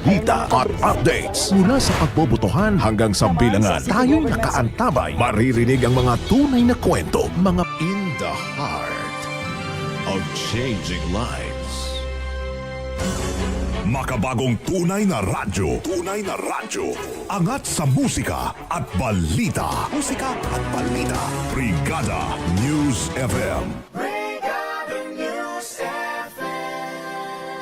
balita at updates mula sa pagbobotohan hanggang sa bilangan. Tayong nakaantabay. Maririnig ang mga tunay na kwento, mga in the heart of changing lives. Makabagong tunay na radyo. Tunay na radyo. Angat sa musika at balita. Musika at balita. Brigada News FM.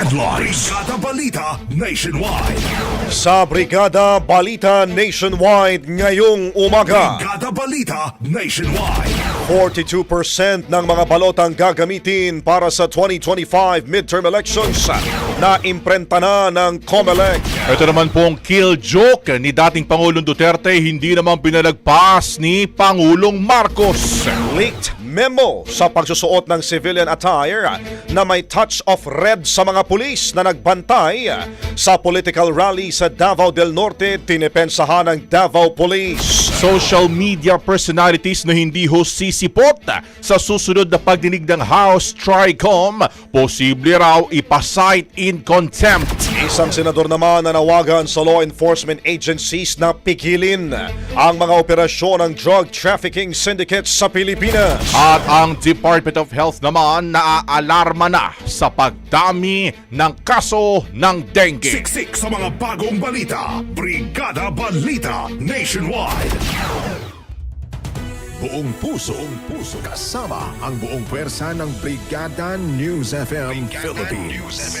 Headlines. Brigada Balita Nationwide. Sa Brigada Balita Nationwide ngayong umaga, Brigada Balita Nationwide. 42% ng mga balotang gagamitin para sa 2025 midterm elections na imprenta na ng COMELEC. Ito naman pong kill joke ni dating Pangulong Duterte hindi naman pinalagpas ni Pangulong Marcos. Leaked memo sa pagsusuot ng civilian attire na may touch of red sa mga pulis na nagbantay sa political rally sa Davao del Norte, tinipensahan ng Davao Police. Social media personalities na hindi ho sisipot sa susunod na pagdinig ng House Tricom, posible raw ipasight in contempt. Isang senador naman na nawagan sa law enforcement agencies na pigilin ang mga operasyon ng drug trafficking syndicates sa Pilipinas. At ang Department of Health naman naaalarma na sa pagdami ng kaso ng dengue. Siksik sa mga bagong balita. Brigada Balita Nationwide. Buong puso, buong puso, kasama ang buong pwersa ng Brigada News FM Philippines.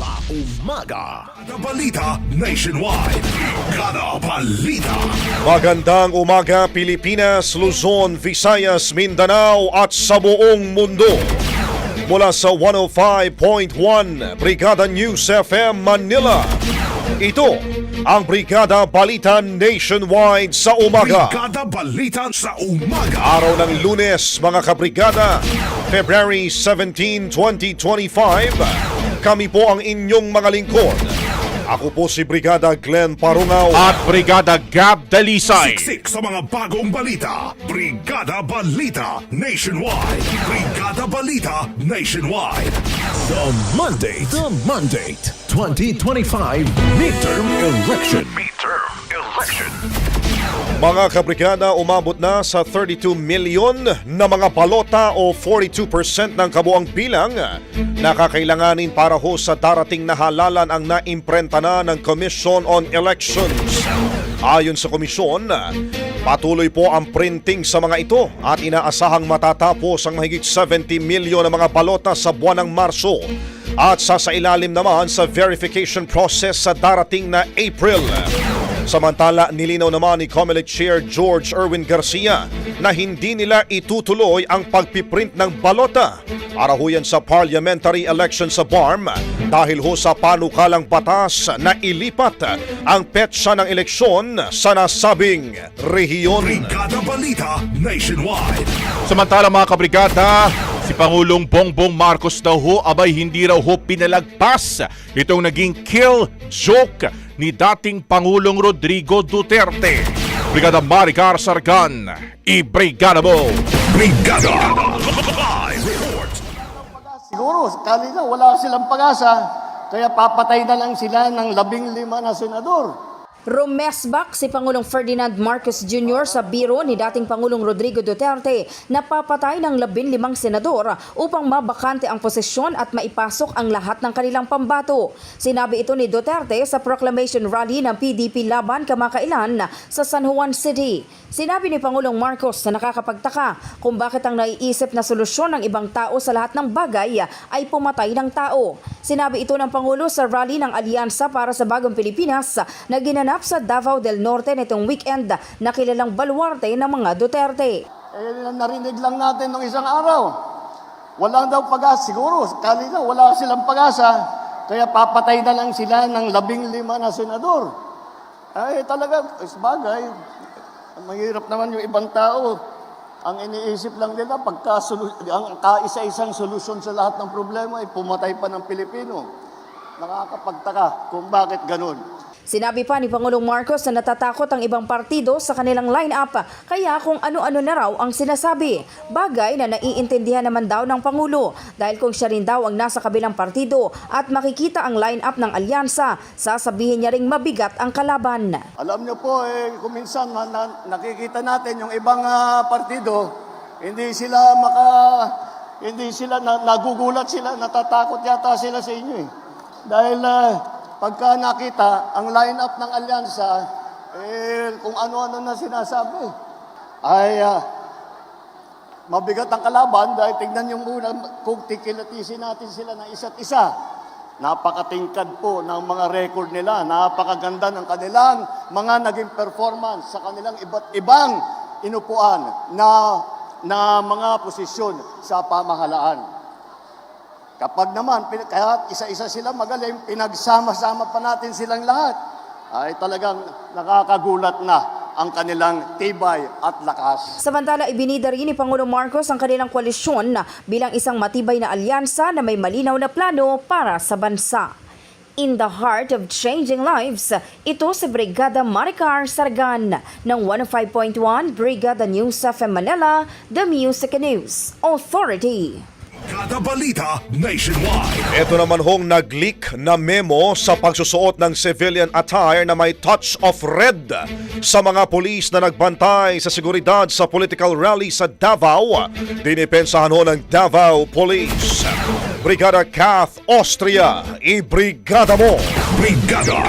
sa umaga. Brigada Balita Nationwide. Brigada Balita. Magandang umaga Pilipinas, Luzon, Visayas, Mindanao at sa buong mundo. Mula sa 105.1 Brigada News FM Manila. Ito ang Brigada Balita Nationwide sa umaga. Brigada Balita sa umaga. Araw ng lunes, mga kabrigada, February 17, 2025. Kami po ang inyong mga lingkod. Ako po si Brigada Glenn Parungaw. At Brigada Gab Dalisay. Siksik sa mga bagong balita. Brigada Balita Nationwide. Brigada Balita Nationwide. The Monday, the Monday, 2025 midterm election. Midterm election. Mga kabrigada, umabot na sa 32 milyon na mga balota o 42% ng kabuang bilang na kakailanganin para ho sa darating na halalan ang naimprenta na ng Commission on Elections. Ayon sa komisyon, Patuloy po ang printing sa mga ito at inaasahang matatapos ang mahigit 70 milyon na mga balota sa buwan ng Marso at sasailalim naman sa verification process sa darating na April. Samantala, nilinaw naman ni Comelec Chair George Erwin Garcia na hindi nila itutuloy ang pagpiprint ng balota para ho yan sa parliamentary election sa BARM dahil ho sa panukalang batas na ilipat ang petsa ng eleksyon sa nasabing rehiyon. Brigada Balita Nationwide. Samantala mga kabrigada, si Pangulong Bongbong Marcos daw ho abay hindi raw ho pinalagpas itong naging kill joke ni dating Pangulong Rodrigo Duterte. Brigada Maricar Sargan, i-brigada mo! Brigada. Siguro, kali na wala silang pag-asa, kaya papatay na lang sila ng labing lima na senador. Rumesbak si Pangulong Ferdinand Marcos Jr. sa biro ni dating Pangulong Rodrigo Duterte na papatay ng 15 senador upang mabakante ang posisyon at maipasok ang lahat ng kanilang pambato. Sinabi ito ni Duterte sa proclamation rally ng PDP laban kamakailan sa San Juan City. Sinabi ni Pangulong Marcos na nakakapagtaka kung bakit ang naiisip na solusyon ng ibang tao sa lahat ng bagay ay pumatay ng tao. Sinabi ito ng Pangulo sa rally ng Alyansa para sa Bagong Pilipinas na ginanap sa Davao del Norte nitong weekend na kilalang baluarte ng mga Duterte. Eh, narinig lang natin nung isang araw. Walang daw pag-asa. Siguro, kali na wala silang pag-asa, kaya papatay na lang sila ng labing lima na senador. Ay, talaga, is bagay. Mahirap naman yung ibang tao. Ang iniisip lang nila, pagka ang kaisa-isang solusyon sa lahat ng problema ay pumatay pa ng Pilipino. Nakakapagtaka kung bakit ganun. Sinabi pa ni Pangulong Marcos na natatakot ang ibang partido sa kanilang line-up kaya kung ano-ano na raw ang sinasabi. Bagay na naiintindihan naman daw ng Pangulo dahil kung siya rin daw ang nasa kabilang partido at makikita ang line-up ng alyansa, sasabihin niya ring mabigat ang kalaban. Alam niyo po, eh, kung minsan na, na- nakikita natin yung ibang ah, partido, hindi sila maka, hindi sila, na, nagugulat sila, natatakot yata sila sa inyo eh. Dahil ah, pagka nakita ang lineup ng alyansa, eh, kung ano-ano na sinasabi, ay ah, mabigat ang kalaban dahil tingnan yung muna kung tikilatisin natin sila ng isa't isa. Napakatingkad po ng mga record nila. Napakaganda ng kanilang mga naging performance sa kanilang iba't ibang inupuan na, na mga posisyon sa pamahalaan. Kapag naman, kaya isa-isa sila magaling, pinagsama-sama pa natin silang lahat, ay talagang nakakagulat na ang kanilang tibay at lakas. Samantala, ibinida rin ni Pangulong Marcos ang kanilang koalisyon bilang isang matibay na alyansa na may malinaw na plano para sa bansa. In the heart of changing lives, ito si Brigada Maricar Sargan ng 105.1 Brigada News of Manila, The Music News Authority. Brigada Balita Nationwide. Ito naman hong nag-leak na memo sa pagsusuot ng civilian attire na may touch of red sa mga pulis na nagbantay sa seguridad sa political rally sa Davao. Dinipensahan ho ng Davao Police. Brigada Kath Austria, i-brigada mo! Brigada.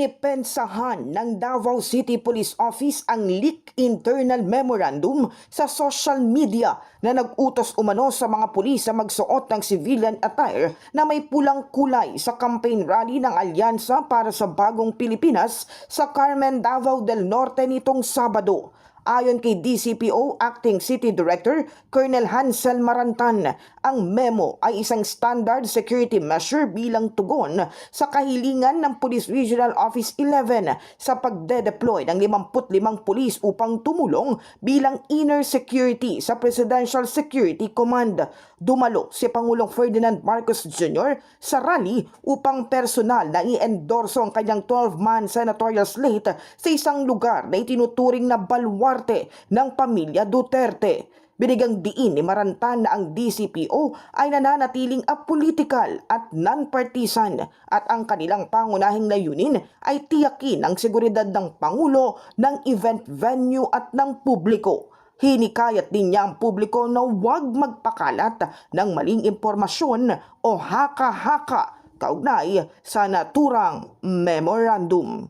Binipensahan ng Davao City Police Office ang leak internal memorandum sa social media na nag-utos umano sa mga pulis sa magsuot ng civilian attire na may pulang kulay sa campaign rally ng Alyansa para sa Bagong Pilipinas sa Carmen Davao del Norte nitong Sabado. Ayon kay DCPO Acting City Director Colonel Hansel Marantan, ang memo ay isang standard security measure bilang tugon sa kahilingan ng Police Regional Office 11 sa pagde-deploy ng 55 pulis upang tumulong bilang inner security sa Presidential Security Command. Dumalo si Pangulong Ferdinand Marcos Jr. sa rally upang personal na i-endorso ang kanyang 12-man senatorial slate sa isang lugar na itinuturing na baluarte ng pamilya Duterte. Binigang diin ni Marantan na ang DCPO ay nananatiling apolitical at non-partisan at ang kanilang pangunahing layunin ay tiyakin ang seguridad ng Pangulo, ng event venue at ng publiko. Hinikayat din niya ang publiko na huwag magpakalat ng maling impormasyon o haka-haka. Kaugnay sa naturang memorandum.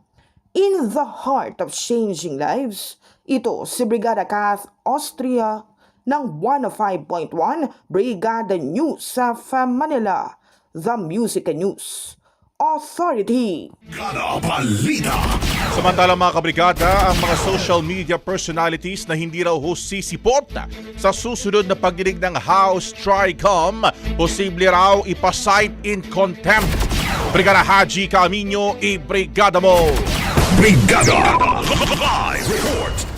In the heart of changing lives, ito si Brigada Kath Austria ng 105.1 Brigada News sa Manila, The Music News Authority. Kada balita. Samantala mga kabrigada, ang mga social media personalities na hindi raw ho sisipot sa susunod na pagdinig ng House Tricom, posible raw ipasight in contempt. Brigada Haji Camino, i-brigada mo! Brigada. Live report.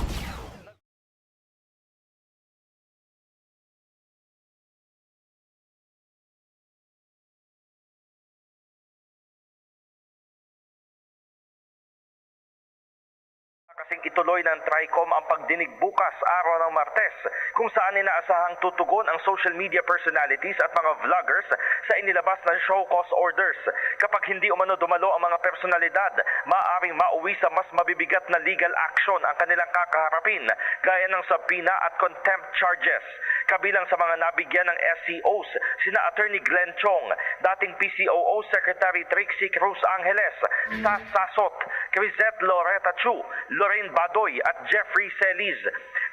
Kasing ituloy ng TRICOM ang pagdinig bukas araw ng Martes kung saan inaasahang tutugon ang social media personalities at mga vloggers sa inilabas ng show cause orders. Kapag hindi umano dumalo ang mga personalidad, maaaring mauwi sa mas mabibigat na legal action ang kanilang kakaharapin gaya ng subpoena at contempt charges. Kabilang sa mga nabigyan ng SCOs, sina Attorney Glenn Chong, dating PCOO Secretary Trixie Cruz Angeles, Sas Sasot, Crisette Loretta Chu, Lorraine Badoy at Jeffrey Celis.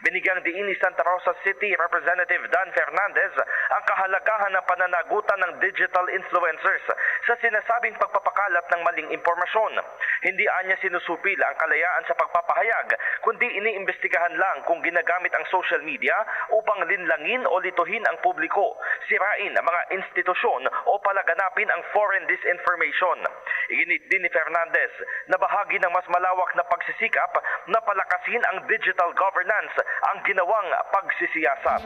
Binigyang diin ni Santa Rosa City Representative Dan Fernandez ang kahalagahan ng pananagutan ng digital influencers sa sinasabing pagpapakalat ng maling impormasyon. Hindi anya sinusupil ang kalayaan sa pagpapahayag, kundi iniimbestigahan lang kung ginagamit ang social media upang linlangin o lituhin ang publiko, sirain ang mga institusyon o palaganapin ang foreign disinformation. Iginit din ni Fernandez na bahagi ng mas malawak na pagsisikap na palakasin ang digital governance ang ginawang pagsisiyasat.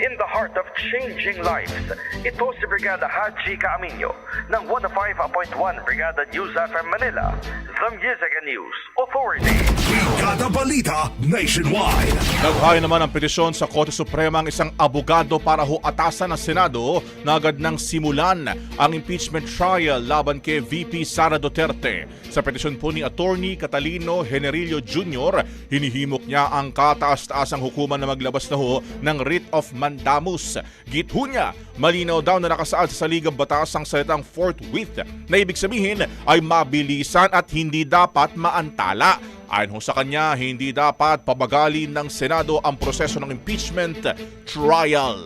In the heart of changing lives, ito si Brigada Haji Caaminyo ng 105.1 Brigada News FM Manila, The Music and News Authority. Brigada balita nationwide. Naghain naman ang petisyon sa Korte Suprema ang isang abogado para ho atasan ng Senado na agad nang simulan ang impeachment trial laban kay VP Sara Duterte. Sa petisyon po ni Attorney Catalino Generillo Jr., hinihimok niya ang kataas-taasang hukuman na maglabas na ho ng writ of mandamus. Githo niya, malinaw daw na nakasaad sa saligang batas ang salitang forthwith na ibig sabihin ay mabilisan at hindi dapat maantala. Ayon ho sa kanya, hindi dapat pabagalin ng Senado ang proseso ng impeachment trial.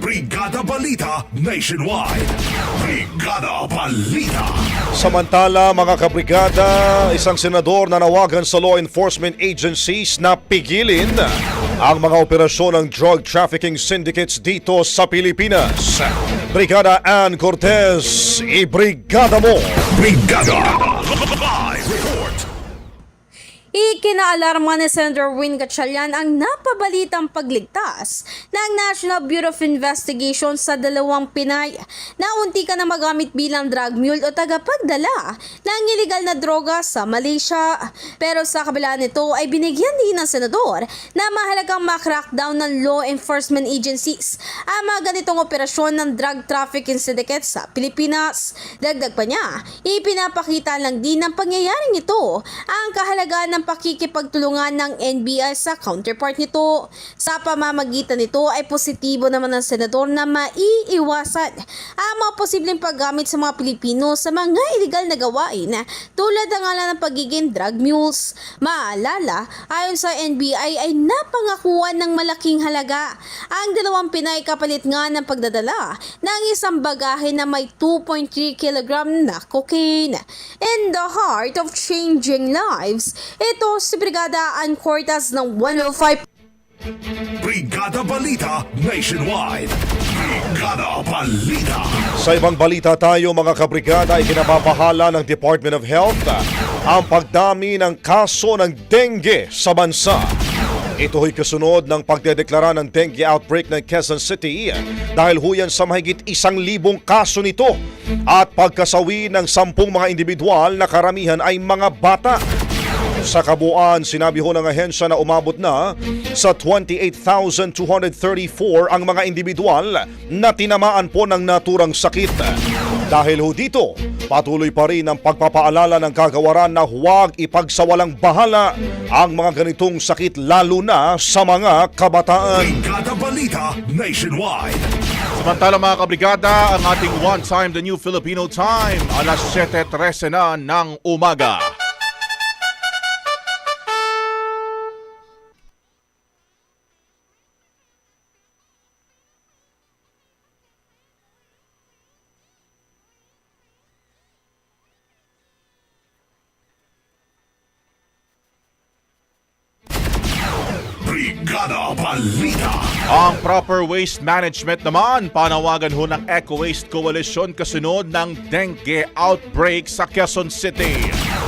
Brigada balita nationwide. Brigada balita. Samantala mga kabrigada, isang senador na nawagan sa law enforcement agencies na pigilin ang mga operasyon ng drug trafficking syndicates dito sa Pilipinas. Brigada Ann Cortez, i-brigada mo! Brigada. Ikinaalarma ni Senator Win Gatchalian ang napabalitang pagligtas ng National Bureau of Investigation sa dalawang Pinay na unti ka na magamit bilang drug mule o tagapagdala ng iligal na droga sa Malaysia. Pero sa kabila nito ay binigyan din ng senador na mahalagang makrakdown ng law enforcement agencies ang mga ganitong operasyon ng drug trafficking syndicate sa Pilipinas. Dagdag pa niya, ipinapakita lang din ng pangyayaring ito ang kahalagaan ng pakikipagtulungan ng NBI sa counterpart nito. Sa pamamagitan nito ay positibo naman ng senador na maiiwasan ang mga posibleng paggamit sa mga Pilipino sa mga illegal na gawain tulad ng ala ng pagiging drug mules. Maalala, ayon sa NBI ay napangakuan ng malaking halaga ang dalawang Pinay kapalit nga ng pagdadala ng isang bagahe na may 2.3 kg na cocaine. In the heart of changing lives, ito si Brigada Ann Cortas ng 105 Brigada balita nationwide. Brigada balita. Sa ibang balita tayo mga kabrigada ay kinababahala ng Department of Health ang pagdami ng kaso ng dengue sa bansa. Ito ay kasunod ng pagdedeklara ng dengue outbreak ng Quezon City dahil huyan sa mahigit isang libong kaso nito at pagkasawi ng sampung mga individual na karamihan ay mga bata. Sa kabuuan, sinabi ho ng ahensya na umabot na sa 28,234 ang mga individual na tinamaan po ng naturang sakit. Dahil ho dito, patuloy pa rin ang pagpapaalala ng kagawaran na huwag ipagsawalang bahala ang mga ganitong sakit lalo na sa mga kabataan. Brigada balita nationwide. Samantala mga kabrigada, ang ating one time the new Filipino time, alas 7.13 na ng umaga. Brigada Balita. Ang proper waste management naman, panawagan ho ng Eco Waste Coalition kasunod ng dengue outbreak sa Quezon City.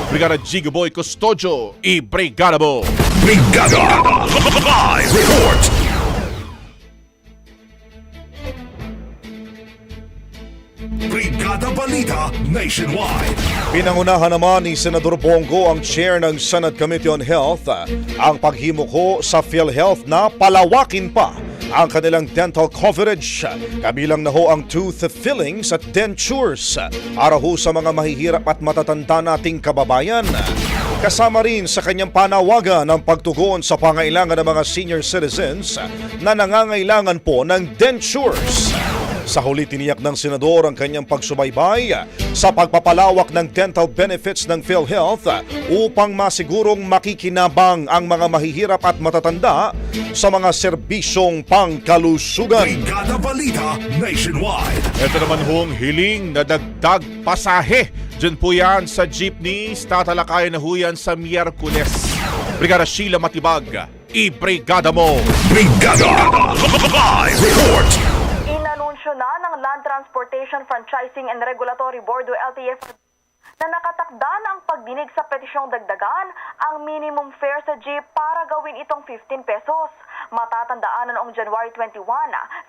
Brigada Gigaboy Custodio, i-brigada mo! Brigada Live Report. Balita Nationwide. Pinangunahan naman ni Senador Bongo ang chair ng Senate Committee on Health ang paghimok ho sa PhilHealth na palawakin pa ang kanilang dental coverage. Kabilang na ho ang tooth fillings at dentures para ho sa mga mahihirap at matatanda nating kababayan. Kasama rin sa kanyang panawagan ang pagtugon sa pangailangan ng mga senior citizens na nangangailangan po ng dentures. Sa huli tiniyak ng senador ang kanyang pagsubaybay sa pagpapalawak ng dental benefits ng PhilHealth upang masigurong makikinabang ang mga mahihirap at matatanda sa mga serbisyong pangkalusugan. Brigada Balita Nationwide. Ito naman hong hiling na dagdag pasahe. Diyan po yan sa jeepneys, tatalakayan na ho yan sa Miyerkules. Brigada Sheila Matibag, i-brigada mo! Brigada Live Report. Inanunsyo na ng Land Transportation Franchising and Regulatory Board o LTF na nakatakda na ang pagdinig sa petisyong dagdagan ang minimum fare sa jeep para gawin itong 15 pesos. Matatandaan noong January 21,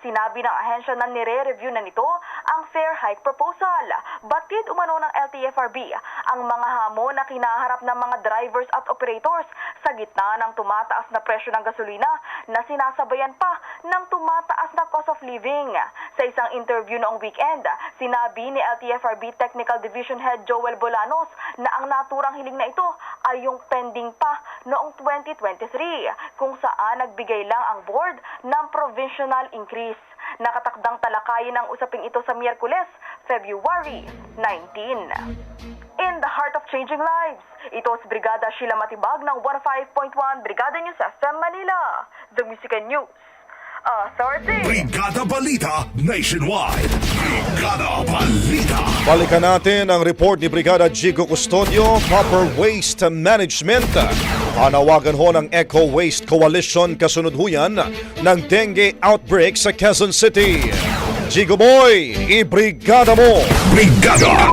sinabi ng ahensya na nire-review na nito ang fare hike proposal. Batid umano ng LTFRB ang mga hamon na kinaharap ng mga drivers at operators sa gitna ng tumataas na presyo ng gasolina na sinasabayan pa ng tumataas na cost of living. Sa isang interview noong weekend, sinabi ni LTFRB Technical Division Head Joel Bolanos na ang naturang hiling na ito ay yung pending pa noong 2023 kung saan nagbigay lang ang board ng provisional increase. Nakatakdang talakayin ang usaping ito sa Miyerkules, February 19. In the heart of changing lives, ito si Brigada Sheila Matibag ng 15.1 Brigada News FM Manila, The Music and News Authority. Brigada Balita Nationwide. Brigada Balita. Balikan natin ang report ni Brigada Jigo Custodio, Proper Waste Management. Panawagan ho ng Eco Waste Coalition kasunod ho yan ng dengue outbreak sa Quezon City. Jigo Boy, i-brigada mo! Brigada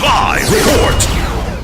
Live Report.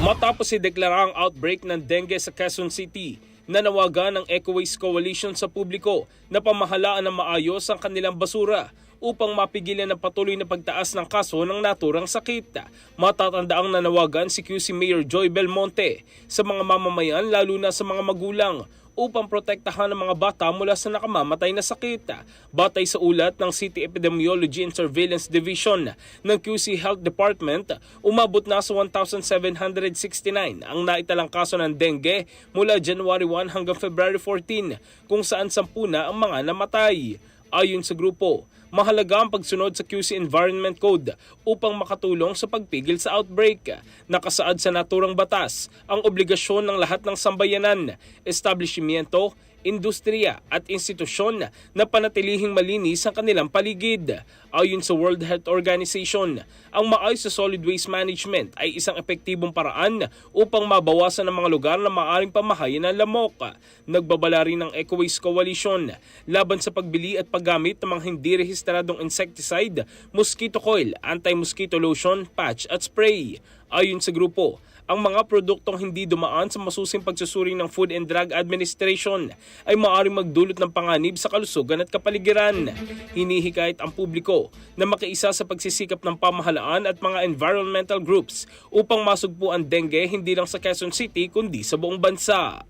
Matapos ideklara ang outbreak ng dengue sa Quezon City, nanawagan ng Eco Waste Coalition sa publiko na pamahalaan ng maayos ang kanilang basura upang mapigilan ang patuloy na pagtaas ng kaso ng naturang sakit. Matatandaang nanawagan si QC Mayor Joy Belmonte sa mga mamamayan lalo na sa mga magulang upang protektahan ang mga bata mula sa nakamamatay na sakit. Batay sa ulat ng City Epidemiology and Surveillance Division ng QC Health Department, umabot na sa 1,769 ang naitalang kaso ng dengue mula January 1 hanggang February 14 kung saan sampu na ang mga namatay. Ayon sa grupo, mahalaga ang pagsunod sa QC Environment Code upang makatulong sa pagpigil sa outbreak. Nakasaad sa naturang batas ang obligasyon ng lahat ng sambayanan, establishmento, industriya at institusyon na panatilihing malinis ang kanilang paligid. Ayon sa World Health Organization, ang maayos sa solid waste management ay isang epektibong paraan upang mabawasan ang mga lugar na maaaring pamahayan ng lamok. Nagbabala rin ng Eco Waste Coalition laban sa pagbili at paggamit ng mga hindi rehistradong insecticide, mosquito coil, anti-mosquito lotion, patch at spray. Ayon sa grupo, ang mga produktong hindi dumaan sa masusing pagsusuri ng Food and Drug Administration ay maaaring magdulot ng panganib sa kalusugan at kapaligiran. Hinihikayat ang publiko na makiisa sa pagsisikap ng pamahalaan at mga environmental groups upang masugpo ang dengue hindi lang sa Quezon City kundi sa buong bansa.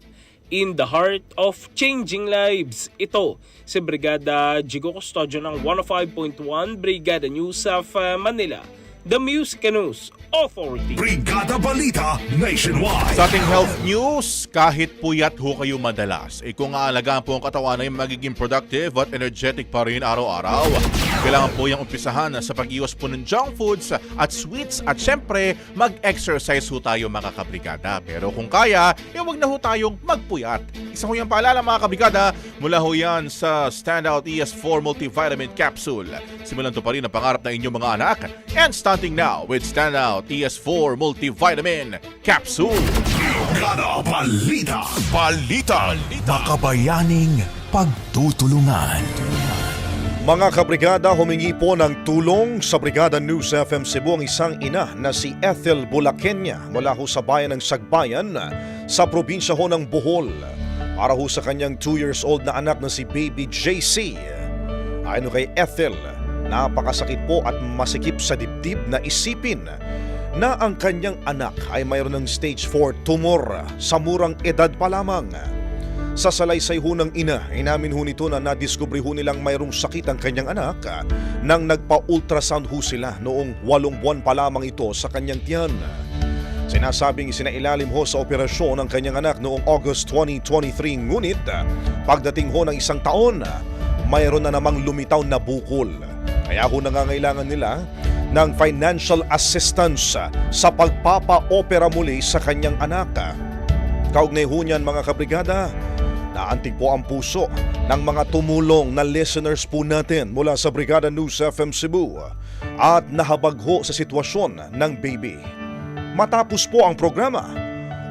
In the heart of changing lives, ito si Brigada Jigo Custodio ng 105.1 Brigada News of uh, Manila, The Music News Authority. Brigada Balita Nationwide. Sa ating health news, kahit puyat ho kayo madalas, eh kung aalagaan po ang katawan ay magiging productive at energetic pa rin araw-araw. Kailangan po yung umpisahan sa pag-iwas po ng junk foods at sweets at syempre mag-exercise ho tayo mga kabrigada. Pero kung kaya, eh wag na ho tayong magpuyat. Isa ho yung paalala mga kabrigada, mula ho yan sa Standout ES4 Multivitamin Capsule. Simulan to pa rin ang pangarap ng inyong mga anak. And starting now with Standout ES4 Multivitamin Capsule. Brigada Balita. Balita. Makabayaning pagtutulungan. Mga kabrigada humingi po ng tulong sa Brigada News FM Cebu ang isang ina na si Ethel Bulakenya mula ho sa bayan ng Sagbayan sa probinsya ho ng Bohol para ho sa kanyang 2 years old na anak na si Baby JC. Ayon kay Ethel, napakasakit po at masikip sa dibdib na isipin na ang kanyang anak ay mayroon ng stage 4 tumor sa murang edad pa lamang. Sa salaysay ho ng ina, inamin ho nito na nadiskubre ho nilang mayroong sakit ang kanyang anak nang nagpa-ultrasound ho sila noong walong buwan pa lamang ito sa kanyang tiyan. Sinasabing isinailalim ho sa operasyon ang kanyang anak noong August 2023 ngunit pagdating ho ng isang taon, mayroon na namang lumitaw na bukol. Kaya ho nangangailangan nila ng financial assistance sa pagpapa-opera muli sa kanyang anak. Kaugnay ho niyan mga kabrigada, naantig po ang puso ng mga tumulong na listeners po natin mula sa Brigada News FM Cebu at nahabag ho sa sitwasyon ng baby. Matapos po ang programa,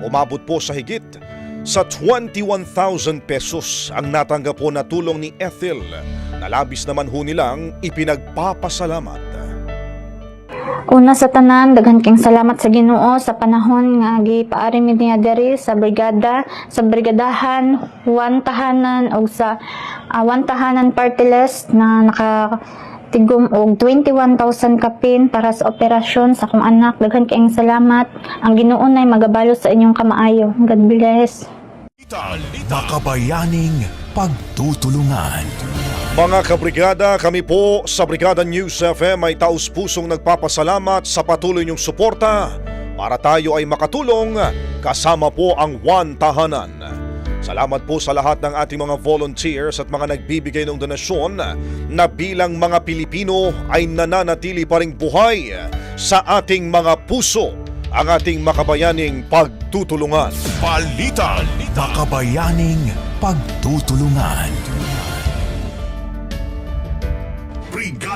umabot po sa higit sa 21,000 pesos ang natanggap po na tulong ni Ethel na labis naman ho nilang ipinagpapasalamat. Una sa tanan, daghan king salamat sa Ginoo sa panahon nga gipaari mi niya diri sa brigada, sa brigadahan, one tahanan og sa ah, one tahanan party list na naka tigom og 21,000 kapin para sa operasyon sa akong anak. Daghan kayong salamat. Ang Ginoo nay magabalo sa inyong kamaayo. God bless. Makabayaning pagtutulungan. Mga kabrigada, kami po sa Brigada News FM ay taus-pusong nagpapasalamat sa patuloy niyong suporta para tayo ay makatulong kasama po ang One Tahanan. Salamat po sa lahat ng ating mga volunteers at mga nagbibigay ng donasyon na bilang mga Pilipino ay nananatili pa ring buhay sa ating mga puso ang ating makabayaning pagtutulungan. Balita. Makabayaning pagtutulungan.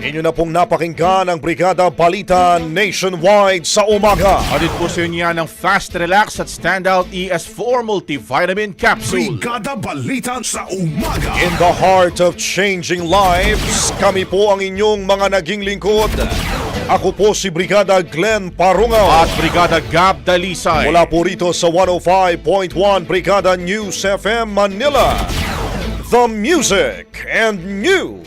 inyo na pong napakinggan ang Brigada Balita Nationwide sa umaga. Audit po sa inyo yan ng Fast Relax at Standout ES4 Multivitamin Capsule. Brigada Balita sa umaga. In the heart of changing lives, kami po ang inyong mga naging lingkod. Ako po si Brigada Glenn Parungaw. At Brigada Gab Dalisay. Mula po rito sa 105.1 Brigada News FM Manila. The Music and News